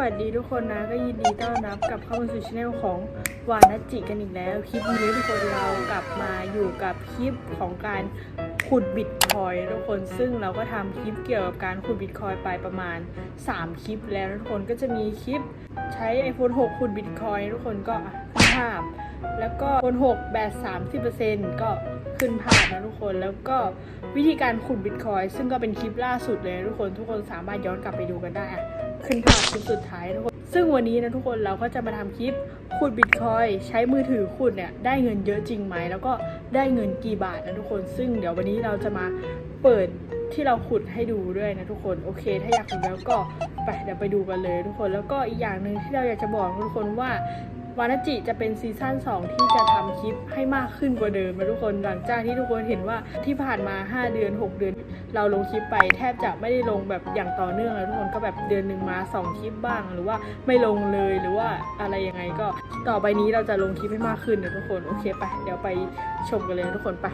วัสดีทุกคนนะก็ยินดีต้อนรับกลับเข้ามาสู่ช anel ของวานาจิกันอีกแล้ว คลิปนี้ทุกคนเรากลับมาอยู่กับคลิปของการขุดบิตคอยทุกคนซึ่งเราก็ทำคลิปเกี่ยวกับการขุดบิตคอยไปประมาณ 3 คลิปแล้วทุกคนก็จะมีคลิปใช้ iPhone 6ขุดบิตคอยทุกคนก็ขึ้นภาพ แล้วก็ iPhone 6แบต30%ก็ขึ้นภาพนะทุกคนแล้วก็วิธีการขุดบิตคอยซึ่งก็เป็นคลิปล่าสุดเลยทุกคนทุกคนสามารถย้อนกลับไปดูกันได้อะ ขึ้นภาพคลิปสุดท้ายทุกคน ซึ่งวันนี้นะทุกคนเราก็จะมาทำคลิปขุดบิตคอยใช้มือถือขุดเนี่ยได้เงินเยอะจริงไหม แล้วก็ได้เงินกี่บาทนะทุกคน ซึ่งเดี๋ยววันนี้เราจะมาเปิดที่เราขุดให้ดูด้วยนะทุกคนโอเค ถ้าอยากดูแล้วก็ไปเดี๋ยวไปดูกันเลยทุกคนแล้วก็อีกอย่างหนึ่งที่เราอยากจะบอกทุกคนว่า วานาจิจะเป็นซีซั่น2 ที่จะทำคลิปให้มากขึ้นกว่าเดิมนะทุกคนหลังจากที่ทุกคนเห็นว่าที่ผ่านมา 5 เดือน 6 เดือน เราลงคลิปไปแทบจะไม่ได้ลงแบบอย่างต่อเนื่องเลยทุกคนก็แบบเดือนหนึ่งมา 2 คลิปบ้าง หรือว่าไม่ลงเลยหรือว่าอะไรยังไงก็ต่อไปนี้เราจะลงคลิปให้มากขึ้นนะทุกคนโอเคไปเดี๋ยวไปชมกันเลยนะทุกคนไป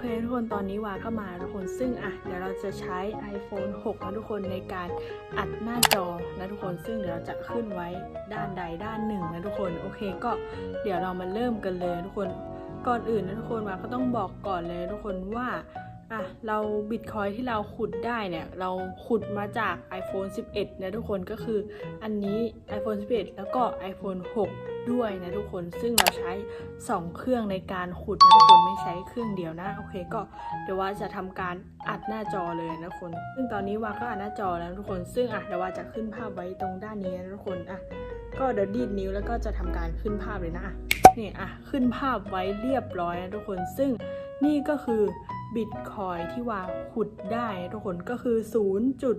เคทุกคนตอนนี้วาก็มาทุกคนซึ่งอะเดี๋ยวเราจะใช้ iPhone 6 นะทุกคนในการอัดหน้าจอนะทุกคนซึ่งเดี๋ยวเราจะขึ้นไว้ด้านใดด้านหนึ่งนะทุกคนโอเคก็เดี๋ยวเรามาเริ่มกันเลยทุกคนก่อนอื่นนะทุกคนวาก็ต้องบอกก่อนเลยทุกคนว่า อะเราบิตคอยที่เราขุดได้เนี่ย เราขุดมาจาก iPhone 11 นะทุกคนก็คืออันนี้ iPhone 11 แล้วก็ iPhone 6 ด้วยนะทุกคนซึ่งเราใช้ 2 เครื่องในการขุดนะทุกคนไม่ใช้เครื่องเดียวนะ โอเคก็เดี๋ยวว่าจะทำการอัดหน้าจอเลยนะทุกคน ซึ่งตอนนี้ว่าก็อัดหน้าจอแล้วทุกคนซึ่งอะเดี๋ยวว่าจะขึ้นภาพไว้ตรงด้านนี้นะทุกคนอะก็เดี๋ยวดีดนิ้วแล้วก็จะทำการขึ้นภาพเลยนะอะนี่อะขึ้นภาพไว้เรียบร้อยนะทุกคนซึ่งนี่ก็คือ บิตคอยที่ว่าขุดได้ทุกคนก็คือ 0. จุด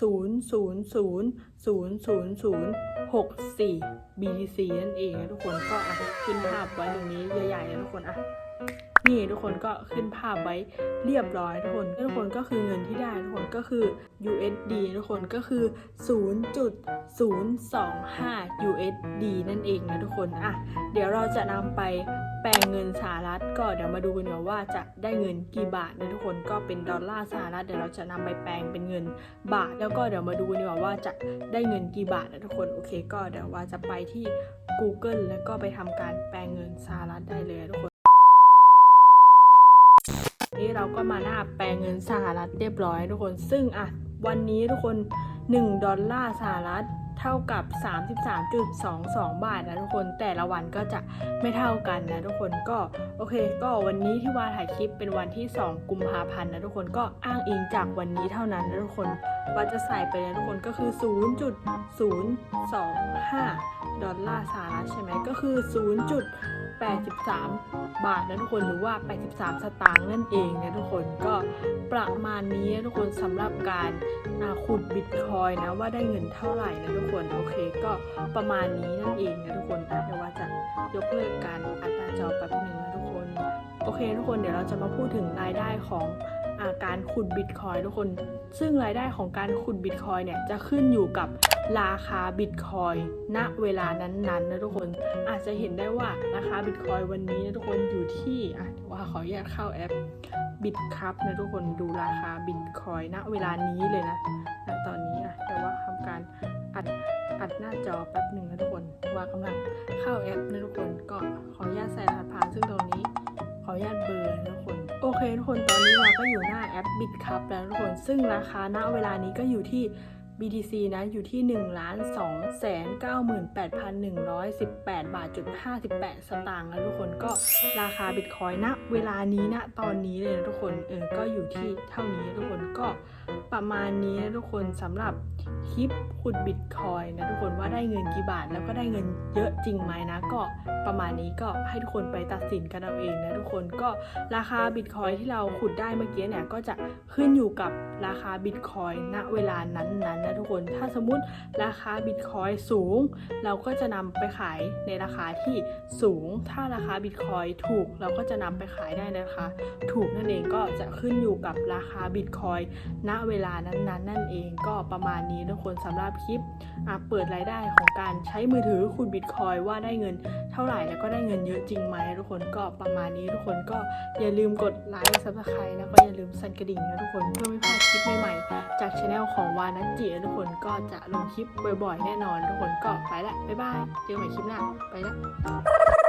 ศูนย์ศูนย์ศูนย์ศูนย์ศูนย์ศูนย์หกสี่ BTC นั่นเองทุกคนก็อะขึ้นภาพไว้ตรงนี้ใหญ่ๆนะทุกคนอะนี่ทุกคนก็ขึ้นภาพไว้เรียบร้อยทุกคนทุกคนก็คือเงินที่ได้ทุกคนก็คือ USD ทุกคนก็คือ 0.025 USD นั่นเองนะทุกคนอะเดี๋ยวเราจะนำไป แปลงเงินสหรัฐก็เดี๋ยวมาดูกันว่าว่าจะได้เงินกี่บาทนะทุกคนก็เป็นดอลลาร์สหรัฐเดี๋ยวเราจะนำไปแปลงเป็นเงินบาท แล้วก็เดี๋ยวมาดูกันว่าว่าจะได้เงินกี่บาทนะทุกคนโอเค ก็เดี๋ยวว่าจะไปที่ Google แล้วก็ไปทำการแปลงเงินสหรัฐได้เลยทุกคนนี่เราก็มาหน้าแปลงเงินสหรัฐเรียบร้อยทุกคน ซึ่งอะวันนี้ทุกคน 1 ดอลลาร์สหรัฐ เท่ากับ 33.22 บาทนะทุกคนแต่ละวันก็จะไม่เท่ากันนะทุกคนก็โอเค ก็วันนี้ที่ว่าถ่ายคลิปเป็นวันที่ 2 กุมภาพันธ์นะทุกคนก็อ้างอิงจากวันนี้เท่านั้นนะทุกคนว่าจะใส่ไปนะทุกคนก็คือ 0.025 ดอลลาร์สหรัฐใช่ไหมก็คือ 0.83 บาทนะทุกคนหรือว่า 83 สตางค์นั่นเองนะทุกคนก็ประมาณนี้นะทุกคนสำหรับการขุดบิตคอยนะว่าได้เงินเท่าไหร่นะทุกคนโอเคก็ประมาณนี้นั่นเองนะทุกคนอะเดี๋ยวว่าจะยกเลิกการอัดหน้าจอแป๊บหนึ่งนะทุกคนโอเค ทุกคนเดี๋ยวเราจะมาพูดถึงรายได้ของอาการขุดบิตคอยทุกคน ซึ่งรายได้ของการขุดบิตคอยเนี่ยจะขึ้นอยู่กับ ราคาบิตคอยณเวลานั้นๆนะทุกคนอาจจะเห็นได้ว่าราคาบิตคอยวันนี้นะทุกคนอยู่ที่อะว่าขออนุญาตเข้าแอปบิตครับนะทุกคนดูราคาบิตคอยณเวลานี้เลยนะณตอนนี้อะเดี๋ยวว่าทำการอัดอัดหน้าจอแป๊บหนึ่งนะทุกคนว่ากำลังเข้าแอปนะทุกคนก็ขออนุญาตใส่รหัสผ่านซึ่งตรงนี้ขออนุญาตเบอร์นะทุกคนโอเคทุกคนตอนนี้เราก็อยู่หน้าแอป BitCup แล้วทุกคนซึ่งราคาณเวลานี้ก็อยู่ที่ BTC นะอยู่ที่1ล้าน2แสน98,118 บาทจุด58 สตางค์แล้วทุกคนก็ราคา Bitcoin ณเวลานี้ณตอนนี้เลยนะทุกคนเออก็อยู่ที่เท่านี้ทุกคนก็ประมาณนี้นะทุกคนสำหรับคลิปขุดบิตคอยนะทุกคนว่าได้เงินกี่บาทแล้วก็ได้เงินเยอะจริงไหมนะ ก็ประมาณนี้ก็ให้ทุกคนไปตัดสินกันเอาเองนะทุกคนก็ราคาบิตคอยที่เราขุดได้เมื่อกี้เนี่ยก็จะขึ้นอยู่กับราคาบิตคอยณเวลานั้นๆนะทุกคน ถ้าสมมุติราคาบิตคอยสูง เราก็จะนำไปขายในราคาที่สูง ถ้าราคาบิตคอยถูกเราก็จะนำไปขายได้นราคาถูกนั่นเองก็จะขึ้นอยู่กับราคาบิตคอยณเวลานั้นๆนั่นเองก็ประมาณนี้ทุกคนสำหรับคลิปเปิดรายได้ของการใช้มือถือขุดบิตคอยว่าได้เงินเท่าไหร่แล้วก็ได้เงินเยอะจริงไหมทุกคนก็ประมาณนี้ทุกคนก็อย่าลืมกดไลค์ซับสไครต์แล้วก็อย่าลืมสั่นกระดิ่งนะทุกคนเพื่อไม่พลาดคลิปใหม่ๆจากช anel ของวานัจิทุกคนก็จะลงคลิปบ่อยๆ แน่นอน ทุกคนก็ไปละบ๊ายบาย เจอกันใหม่คลิปหน้า ไปละ